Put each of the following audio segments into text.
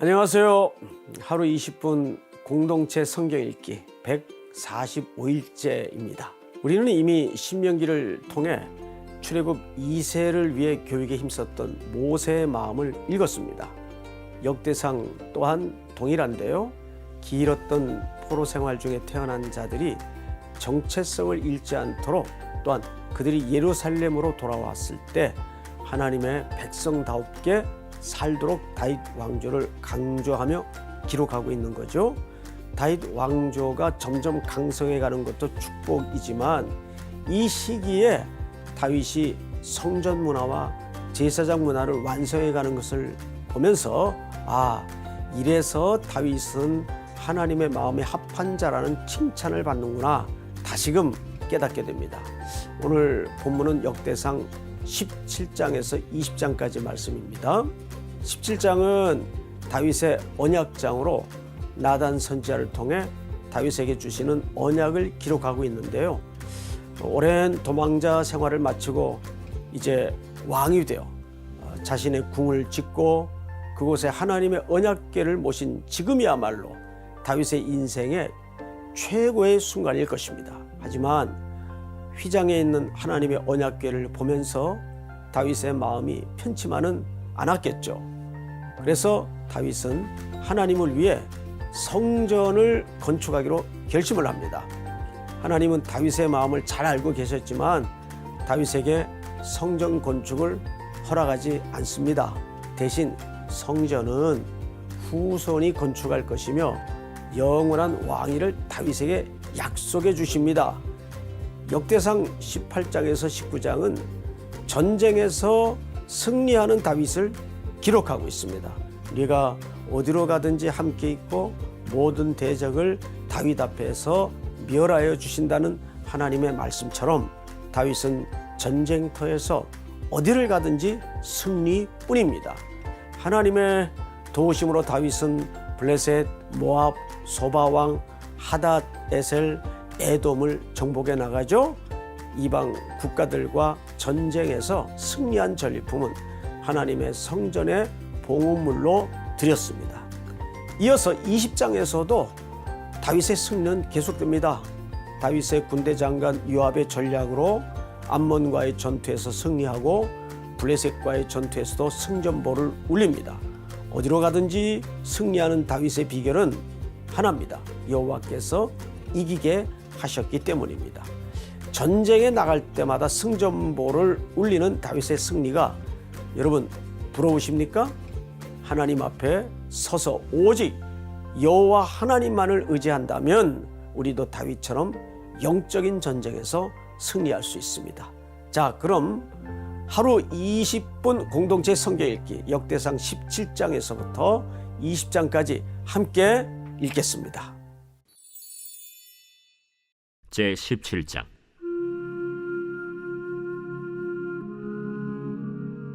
안녕하세요. 하루 20분 공동체 성경 읽기 145일째입니다. 우리는 이미 신명기를 통해 출애굽 2세를 위해 교육에 힘썼던 모세의 마음을 읽었습니다. 역대상 또한 동일한데요. 길었던 포로 생활 중에 태어난 자들이 정체성을 잃지 않도록 또한 그들이 예루살렘으로 돌아왔을 때 하나님의 백성다웁게 살도록 다윗 왕조를 강조하며 기록하고 있는 거죠. 다윗 왕조가 점점 강성해 가는 것도 축복이지만 이 시기에 다윗이 성전 문화와 제사장 문화를 완성해 가는 것을 보면서 아 이래서 다윗은 하나님의 마음에 합한 자라는 칭찬을 받는구나 다시금 깨닫게 됩니다. 오늘 본문은 역대상 17장에서 20장까지 말씀입니다. 17장은 다윗의 언약장으로 나단 선지자를 통해 다윗에게 주시는 언약을 기록하고 있는데요. 오랜 도망자 생활을 마치고 이제 왕이 되어 어, 자신의 궁을 짓고 그곳에 하나님의 언약궤를 모신 지금이야말로 다윗의 인생의 최고의 순간일 것입니다. 하지만 휘장에 있는 하나님의 언약궤를 보면서 다윗의 마음이 편치만은 않았겠죠. 그래서 다윗은 하나님을 위해 성전을 건축하기로 결심을 합니다. 하나님은 다윗의 마음을 잘 알고 계셨지만 다윗에게 성전 건축을 허락하지 않습니다. 대신 성전은 후손이 건축할 것이며 영원한 왕위를 다윗에게 약속해 주십니다. 역대상 18장에서 19장은 전쟁에서 승리하는 다윗을 기록하고 있습니다. 네가 어디로 가든지 함께 있고 모든 대적을 다윗 앞에서 멸하여 주신다는 하나님의 말씀처럼 다윗은 전쟁터에서 어디를 가든지 승리뿐입니다. 하나님의 도우심으로 다윗은 블레셋, 모압, 소바왕, 하닷, 에셀, 에돔을 정복해 나가죠. 이방 국가들과 전쟁에서 승리한 전리품은 하나님의 성전의 봉헌물로 드렸습니다. 이어서 20장에서도 다윗의 승리는 계속됩니다. 다윗의 군대 장관 요압의 전략으로 암몬과의 전투에서 승리하고 블레셋과의 전투에서도 승전보를 울립니다. 어디로 가든지 승리하는 다윗의 비결은 하나입니다. 여호와께서 이기게 하셨기 때문입니다. 전쟁에 나갈 때마다 승전보를 울리는 다윗의 승리가 여러분 부러우십니까? 하나님 앞에 서서 오직 여호와 하나님만을 의지한다면 우리도 다윗처럼 영적인 전쟁에서 승리할 수 있습니다. 자, 그럼 하루 20분 공동체 성경 읽기 역대상 17장에서부터 20장까지 함께 읽겠습니다. 제 17장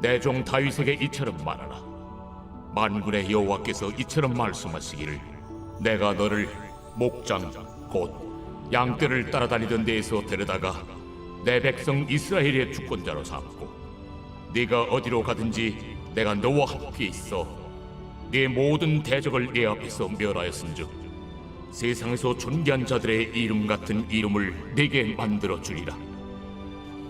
내 종 다윗에게 이처럼 말하라 만군의 여호와께서 이처럼 말씀하시기를 내가 너를 목장 곧 양떼를 따라다니던 데에서 데려다가 내 백성 이스라엘의 주권자로 삼고 네가 어디로 가든지 내가 너와 함께 있어 네 모든 대적을 네 앞에서 멸하였은즉 세상에서 존귀한 자들의 이름 같은 이름을 내게 만들어 주리라.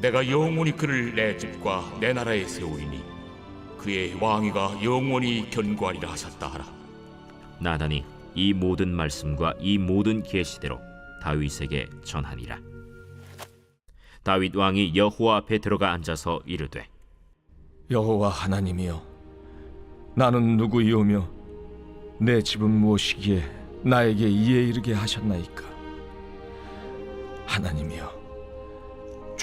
내가 영원히 그를 내 집과 내 나라에 세우리니 그의 왕위가 영원히 견고하리라 하셨다 하라 나단이 이 모든 말씀과 이 모든 계시대로 다윗에게 전하니라. 다윗 왕이 여호와 앞에 들어가 앉아서 이르되 여호와 하나님이여 나는 누구이오며 내 집은 무엇이기에 나에게 이에 이르게 하셨나이까 하나님이여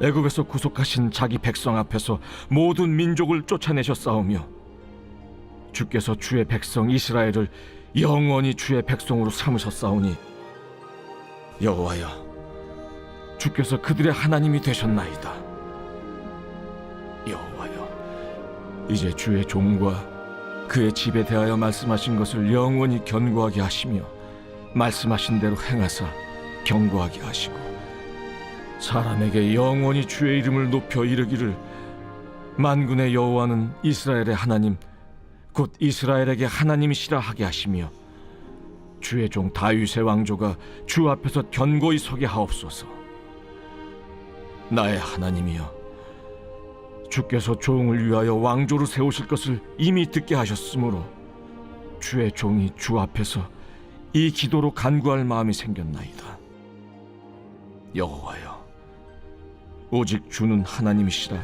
애굽에서 구속하신 자기 백성 앞에서 모든 민족을 쫓아내셨사오며 주께서 주의 백성 이스라엘을 영원히 주의 백성으로 삼으셨사오니 여호와여 주께서 그들의 하나님이 되셨나이다. 여호와여 이제 주의 종과 그의 집에 대하여 말씀하신 것을 영원히 견고하게 하시며 말씀하신 대로 행하사 견고하게 하시고 사람에게 영원히 주의 이름을 높여 이르기를 만군의 여호와는 이스라엘의 하나님 곧 이스라엘에게 하나님이시라 하게 하시며 주의 종 다윗의 왕조가 주 앞에서 견고히 서게 하옵소서 나의 하나님이여 주께서 종을 위하여 왕조를 세우실 것을 이미 듣게 하셨으므로 주의 종이 주 앞에서 이 기도로 간구할 마음이 생겼나이다. 여호와여, 오직 주는 하나님이시라.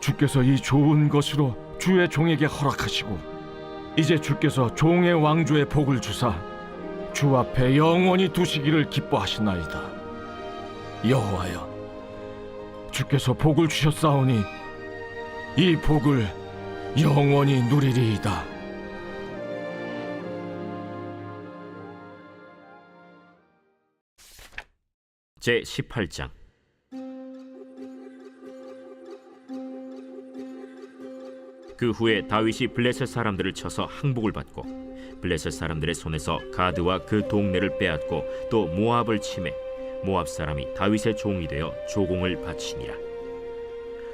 주께서 이 좋은 것으로 주의 종에게 허락하시고 이제 주께서 종의 왕조의 복을 주사 주 앞에 영원히 두시기를 기뻐하시나이다. 여호와여. 주께서 복을 주셨사오니 이 복을 영원히 누리리이다. 제 18장 그 후에 다윗이 블레셋 사람들을 쳐서 항복을 받고 블레셋 사람들의 손에서 가드와 그 동네를 빼앗고 또 모압을 침해 모압 사람이 다윗의 종이 되어 조공을 바치니라.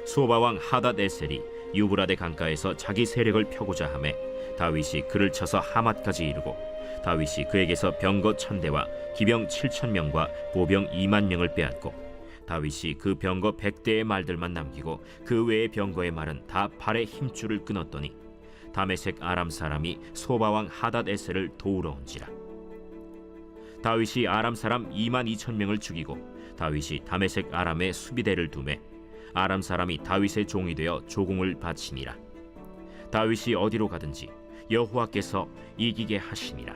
소바 왕 하닷 에셀이 유브라데 강가에서 자기 세력을 펴고자 하매 다윗이 그를 쳐서 하맛까지 이르고 다윗이 그에게서 병거 천대와 기병 칠천 명과 보병 이만 명을 빼앗고 다윗이 그 병거 백대의 말들만 남기고 그 외의 병거의 말은 다 발의 힘줄을 끊었더니 다메색 아람 사람이 소바 왕 하닷 에셀을 도우러 온지라. 다윗이 아람 사람 2만 2천 명을 죽이고 다윗이 다메색 아람의 수비대를 두매 아람 사람이 다윗의 종이 되어 조공을 바치니라. 다윗이 어디로 가든지 여호와께서 이기게 하시니라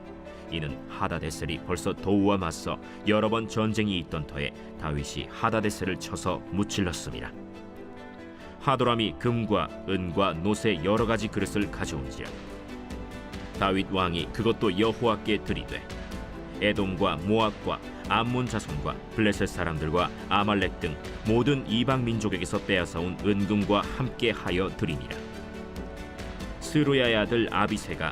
이는 하다데셀이 벌써 도우와 맞서 여러 번 전쟁이 있던 터에 다윗이 하다데셀을 쳐서 무찔렀습니다. 하도람이 금과 은과 노새 여러 가지 그릇을 가져온지라 다윗 왕이 그것도 여호와께 드리되 에돔과 모압과 암몬 자손과 블레셋 사람들과 아말렉 등 모든 이방 민족에게서 빼앗아온 은금과 함께 하여 드리니라 스루야의 아들 아비세가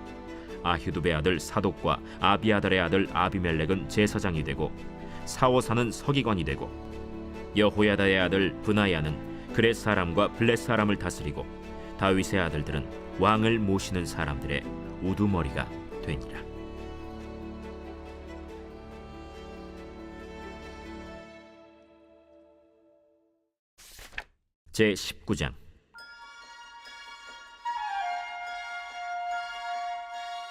아휴두베 아들 사독과 아비아달의 아들 아비멜렉은 제사장이 되고 사오사는 서기관이 되고 여호야다의 아들 브나야는 그렛 사람과 블렛 사람을 다스리고 다윗의 아들들은 왕을 모시는 사람들의 우두머리가 되니라. 제 19장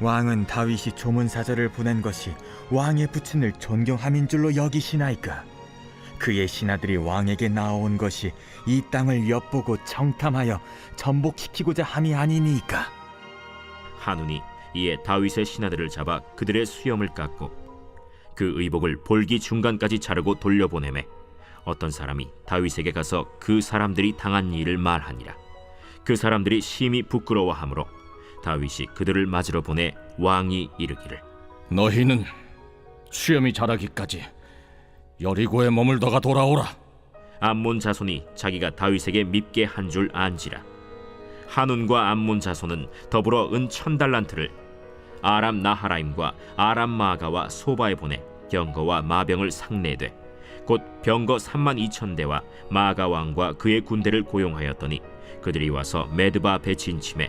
왕은 다윗이 조문 사절을 보낸 것이 왕의 부친을 존경함인 줄로 여기시나이까? 그의 신하들이 왕에게 나온 것이 이 땅을 엿보고 청탐하여 전복시키고자 함이 아니니까? 한운이 이에 다윗의 신하들을 잡아 그들의 수염을 깎고 그 의복을 볼기 중간까지 자르고 돌려보내매 어떤 사람이 다윗에게 가서 그 사람들이 당한 일을 말하니라. 그 사람들이 심히 부끄러워하므로 다윗이 그들을 맞으러 보내 왕이 이르기를. 너희는 수염이 자라기까지 여리고에 머물다가 돌아오라. 암몬 자손이 자기가 다윗에게 밉게 한 줄 안지라. 한운과 암몬 자손은 더불어 은 천 달란트를 아람 나하라임과 아람 마가와 소바에 보내 병거와 마병을 상내되 곧 병거 3만 2천 대와 마가 왕과 그의 군대를 고용하였더니 그들이 와서 메드바 앞에 진침해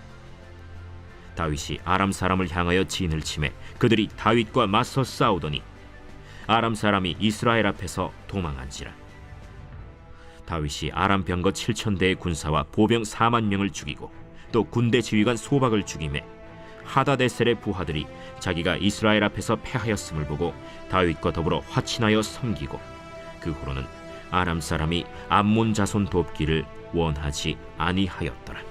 다윗이 아람 사람을 향하여 진을 치매 그들이 다윗과 맞서 싸우더니 아람 사람이 이스라엘 앞에서 도망한지라 다윗이 아람 병거 7천 대의 군사와 보병 4만 명을 죽이고 또 군대 지휘관 소박을 죽임에 하다데셀의 부하들이 자기가 이스라엘 앞에서 패하였음을 보고 다윗과 더불어 화친하여 섬기고 그 후로는 아람 사람이 암몬 자손 돕기를 원하지 아니하였더라.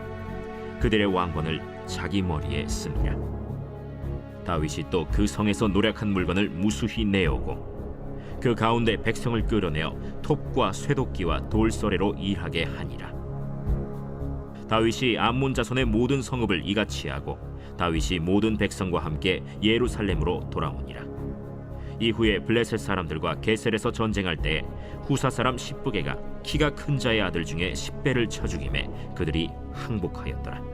그들의 왕관을 자기 머리에 씁니다. 다윗이 또 그 성에서 노력한 물건을 무수히 내오고 그 가운데 백성을 끌어내어 톱과 쇠도끼와 돌서래로 일하게 하니라. 다윗이 암몬 자손의 모든 성읍을 이같이 하고 다윗이 모든 백성과 함께 예루살렘으로 돌아오니라. 이후에 블레셋 사람들과 게셀에서 전쟁할 때 후사 사람 십부게가 키가 큰 자의 아들 중에 십배를 쳐 죽임에 그들이 항복하였더라.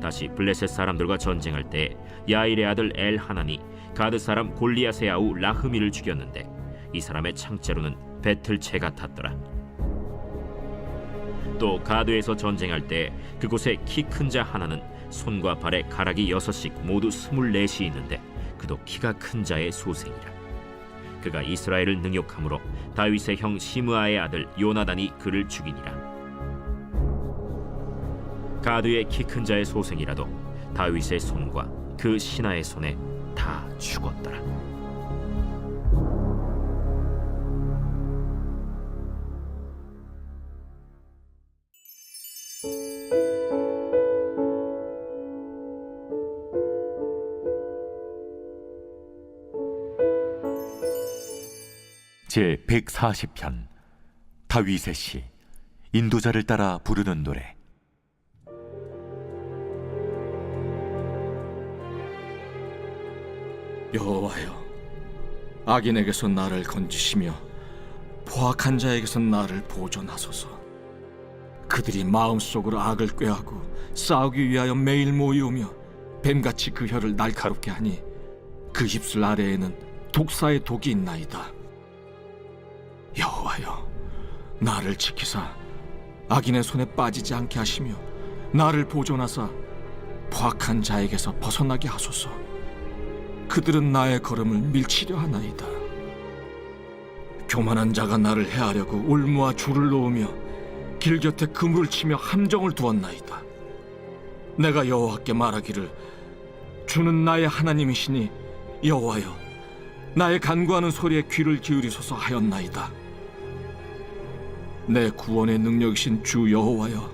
다시 블레셋 사람들과 전쟁할 때 야일의 아들 엘 하나니 가드 사람 골리앗의 아우 라흐미를 죽였는데 이 사람의 창자로는 배틀채 같았더라. 또 가드에서 전쟁할 때 그곳에 키 큰 자 하나는 손과 발에 가락이 여섯씩 모두 스물넷이 있는데 그도 키가 큰 자의 소생이라. 그가 이스라엘을 능욕함으로 다윗의 형 시므아의 아들 요나단이 그를 죽이니라. 가드의 키 큰 자의 소생이라도 다윗의 손과 그 신하의 손에 다 죽었더라. 제 140편 다윗의 시 인도자를 따라 부르는 노래 여호와여 악인에게서 나를 건지시며 포악한 자에게서 나를 보존하소서. 그들이 마음속으로 악을 꾀하고 싸우기 위하여 매일 모이오며 뱀같이 그 혀를 날카롭게 하니 그 입술 아래에는 독사의 독이 있나이다. 여호와여 나를 지키사 악인의 손에 빠지지 않게 하시며 나를 보존하사 포악한 자에게서 벗어나게 하소서 그들은 나의 걸음을 밀치려 하나이다. 교만한 자가 나를 해하려고 울무와 줄을 놓으며 길 곁에 그물을 치며 함정을 두었나이다. 내가 여호와께 말하기를 주는 나의 하나님이시니 여호와여 나의 간구하는 소리에 귀를 기울이소서 하였나이다. 내 구원의 능력이신 주 여호와여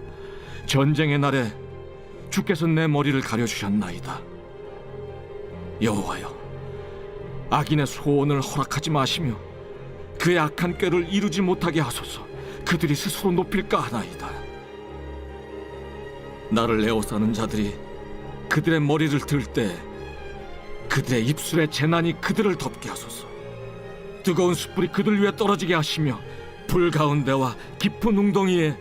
전쟁의 날에 주께서 내 머리를 가려 주셨나이다. 여호와여 악인의 소원을 허락하지 마시며 그의 악한 꾀를 이루지 못하게 하소서. 그들이 스스로 높일까 하나이다. 나를 에워싸는 자들이 그들의 머리를 들 때 그들의 입술의 재난이 그들을 덮게 하소서. 뜨거운 숯불이 그들 위에 떨어지게 하시며 불 가운데와 깊은 웅덩이에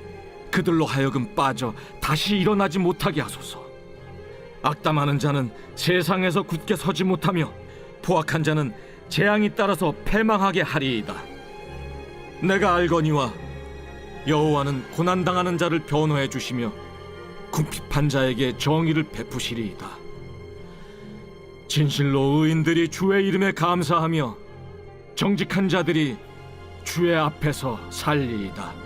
그들로 하여금 빠져 다시 일어나지 못하게 하소서 악담하는 자는 세상에서 굳게 서지 못하며 포악한 자는 재앙이 따라서 패망하게 하리이다. 내가 알거니와 여호와는 고난 당하는 자를 변호해 주시며 궁핍한 자에게 정의를 베푸시리이다. 진실로 의인들이 주의 이름에 감사하며 정직한 자들이 주의 앞에서 살리이다.